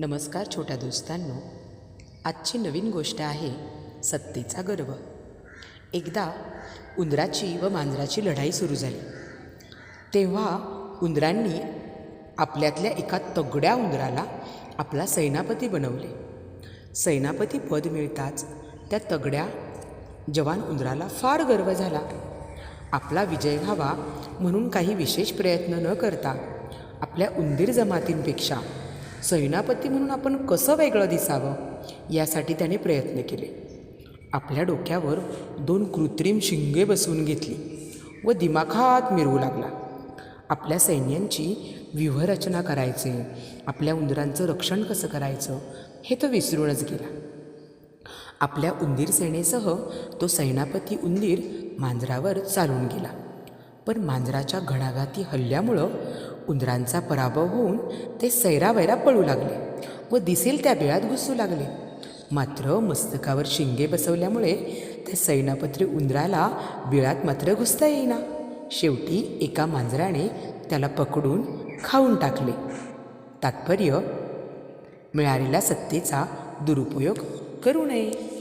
नमस्कार छोट्या दोस्तांनो. आजची नवीन गोष्ट आहे सत्तेचा गर्व. एकदा उंदराची व मांजराची लढाई सुरू झाली. तेव्हा उंदरांनी आपल्यातल्या एका तगड्या उंदराला आपला सेनापती बनवले. सेनापती पद मिळताच त्या तगड्या जवान उंदराला फार गर्व झाला. आपला विजय व्हावा म्हणून काही विशेष प्रयत्न न करता आपल्या उंदीर जमातींपेक्षा सेनापती म्हणून आपण कसं वेगळं दिसावं? यासाठी त्याने प्रयत्न केले. आपल्या डोक्यावर दोन कृत्रिम शिंगे बसवून घेतली व दिमाखात मिरवू लागला. आपल्या सैन्यांची व्यूहरचना करायचे आपल्या उंदरांचं रक्षण कसं करायचं हे तो विसरूनच गेला. आपल्या उंदीर सेनेसह तो सैनापती उंदीर मांजरावर चालून गेला. पण मांजराच्या घणाघाती हल्ल्यामुळं उंदरांचा पराभव होऊन ते सैरावैरा पळू लागले व दिसेल त्या बिळात घुसू लागले. मात्र मस्तकावर शिंगे बसवल्यामुळे त्या सैनापत्री उंदराला बिळात मात्र घुसता येईना. शेवटी एका मांजराने त्याला पकडून खाऊन टाकले. तात्पर्य मिळालेल्या सत्तेचा दुरुपयोग करू नये.